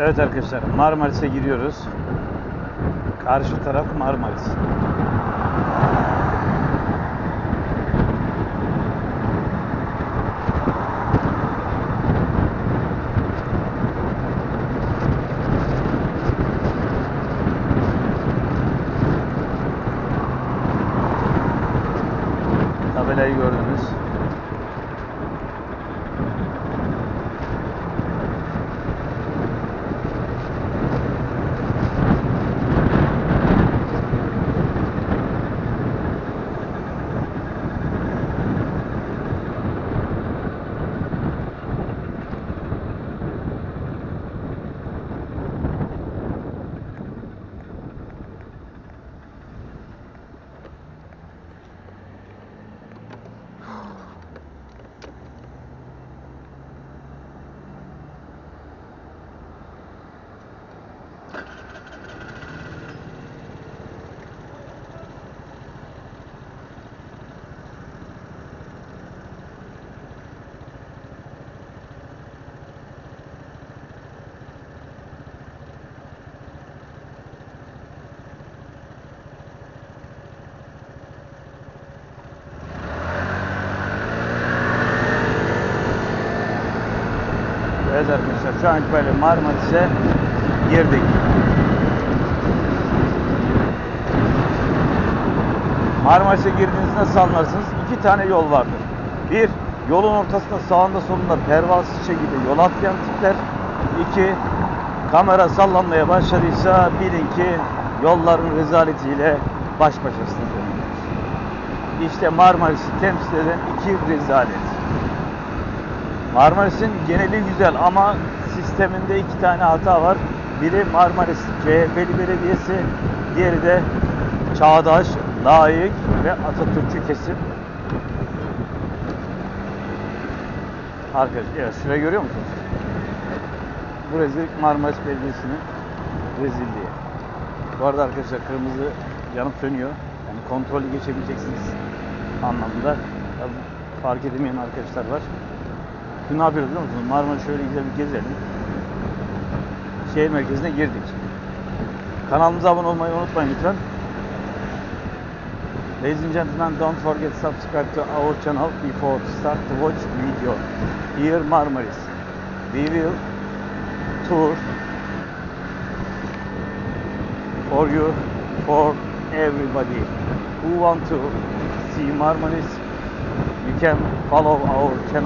Evet arkadaşlar Marmaris'e giriyoruz. Karşı taraf Marmaris. Tabelayı gördünüz. Evet arkadaşlar şu an itibariyle Marmaris'e girdik. Marmaris'e girdiğinizde nasıl anlarsınız? İki tane yol vardır. Bir, yolun ortasında sağında solunda çiçeği gibi yol atlayan tipler. İki, kamera sallanmaya başladıysa bilin ki yolların rezaletiyle baş başasınız. İşte Marmaris'i temsil eden iki rezalet. Marmaris'in geneli güzel ama sisteminde iki tane hata var. Biri Marmaris CHP'li belediyesi, diğeri de çağdaş, layık ve Atatürkçü kesim. Arkadaşlar, evet, şurayı görüyor musunuz? Bu rezillik Marmaris Belediyesi'nin rezilliği. Bu arada arkadaşlar kırmızı yanıp sönüyor. Yani kontrolü geçebileceksiniz anlamında. Fark edemeyen arkadaşlar var. Şimdi ne yapıyoruz biliyor musunuz? Marmara şöyle güzel bir gezelim. Şehir merkezine girdik. Kanalımıza abone olmayı unutmayın lütfen. Ladies and gentlemen, don't forget to subscribe to our channel before to start to watch video. Here Marmaris. We will tour for you, for everybody who want to see Marmaris. You can follow our channel.